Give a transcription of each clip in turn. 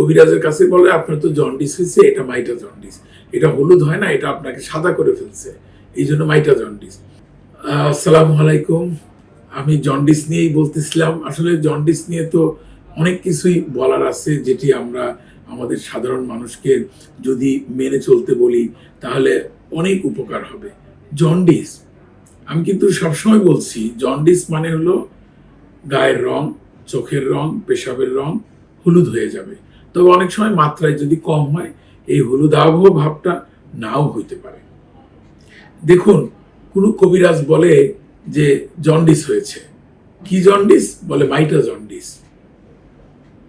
কবিরাজের কাছে বলে, আপনার তো জন্ডিস হয়েছে এটা মাইটা জন্ডিস এটা হলুদ হয় না, এটা আপনাকে সাদা করে ফেলছে। এই জন্য মাইটা জন্ডিস আসসালামু আলাইকুম। আমি জন্ডিস নিয়েই বলতেছিলাম। আসলে জন্ডিস নিয়ে তো অনেক কিছুই বলার আছে, যেটি আমরা আমাদের সাধারণ মানুষকে যদি মেনে চলতে বলি, তাহলে অনেক উপকার হবে। জন্ডিস আমি কিন্তু সবসময় বলছি জন্ডিস মানে হলো গায়ের রং, চোখের রং, পেশাবের রং হলুদ হয়ে যাবে। তবে অনেক সময় মাত্রায় যদি কম হয়, এই হলুদাভ ভাবটা নাও হইতে পারে। দেখুন, কোনো কবিরাজ বলে যে জন্ডিস হয়েছে। কি জন্ডিস? বলে মাইটা জন্ডিস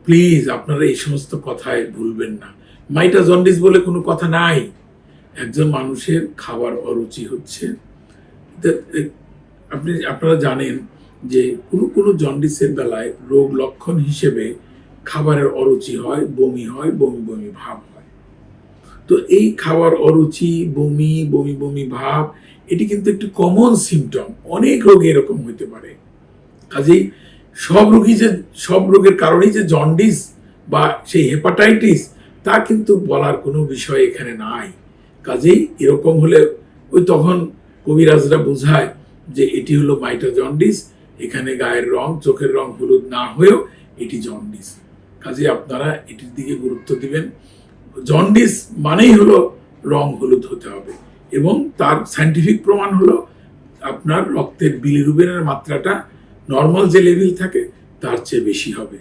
প্লিজ, আপনারা এই সমস্ত কথায় ভুলবেন না। মাইটা জন্ডিস বলে কোনো কথা নাই। একজন মানুষের খাবার অরুচি হচ্ছে। আপনি, আপনারা জানেন যে কোনো কোনো জন্ডিসের বেলায় রোগ লক্ষণ হিসেবে খাবারের অরুচি হয়, বমি হয়, বমি বমি ভাব হয়। তো এই খাবার অরুচি, বমি বমি বমি ভাব, এটি কিন্তু একটি কমন সিমটম অনেক রোগে এরকম হতে পারে। কাজেই সব রোগী যে, সব রোগের কারণেই যে জন্ডিস বা সেই হেপাটাইটিস তা কিন্তু বলার কোনো বিষয় এখানে নাই। কাজেই এরকম হলে ওই তখন কবিরাজরা বোঝায় যে এটি হলো মাইটা জন্ডিস এখানে গায়ের রং, চোখের রং হলুদ না হয়েও এটি জন্ডিস কাজে আপনারা এটির দিকে গুরুত্ব দিবেন। জন্ডিস মানেই হলো রং হলুদ হতে হবে এবং তার সাইন্টিফিক প্রমাণ হলো আপনার রক্তের বিলিরুবিনের মাত্রাটা নর্মাল যে লেভেল থাকে তার চেয়ে বেশি হবে।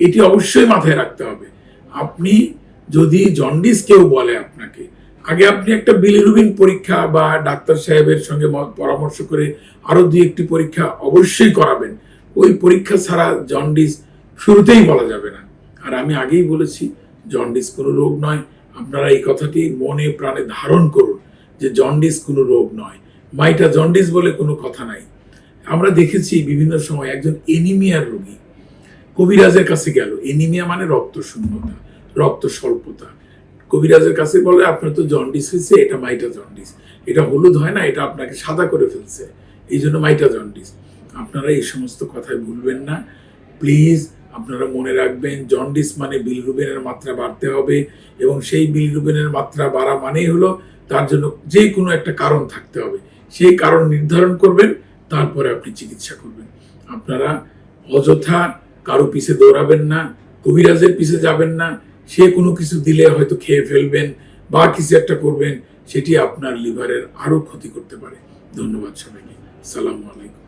এটি অবশ্যই মাথায় রাখতে হবে। আপনি যদি জন্ডিস কেউ বলে আপনাকে, আগে আপনি একটা বিলিরুবিন পরীক্ষা বা ডাক্তার সাহেবের সঙ্গে পরামর্শ করে আরও দুই একটি পরীক্ষা অবশ্যই করাবেন। ওই পরীক্ষা ছাড়া জন্ডিস শুরুতেই বলা যাবে না। আর আমি আগেই বলেছি জন্ডিস কোনো রোগ নয়। আপনারা এই কথাটি মনে প্রাণে ধারণ করুন যে জন্ডিস কোনো রোগ নয়। মাইটা জন্ডিস বলে কোনো কথা নাই। আমরা দেখেছি বিভিন্ন সময় একজন এনিমিয়ার রোগী, কবিরাজের কাছে গেল। এনিমিয়া মানে রক্ত শূন্যতা রক্ত স্বল্পতা কবিরাজের কাছে বলে, আপনার তো জন্ডিস হয়েছে, এটা মাইটা জন্ডিস এটা হলুদ হয় না, এটা আপনাকে সাদা করে ফেলছে। এই জন্য মাইটা জন্ডিস আপনারা এই সমস্ত কথায় ভুলবেন না। প্লিজ আপনারা মনে রাখবেন জন্ডিস মানে বিলরুবিনের মাত্রা বাড়তে হবে এবং সেই বিলরুবিনের মাত্রা বাড়া মানেই হলো তার জন্য যে কোনো একটা কারণ থাকতে হবে। সেই কারণ নির্ধারণ করবেন, তারপরে আপনি চিকিৎসা করবেন। আপনারা অযথা কারও পিছে দৌড়াবেন না, কবিরাজের পিছে যাবেন না, সে কোনো কিছু দিলে হয়তো খেয়ে ফেলবেন বা কিছু একটা করবেন, সেটি আপনার লিভারের আরও ক্ষতি করতে পারে। ধন্যবাদ সবাইকে। সালামু আলাইকুম।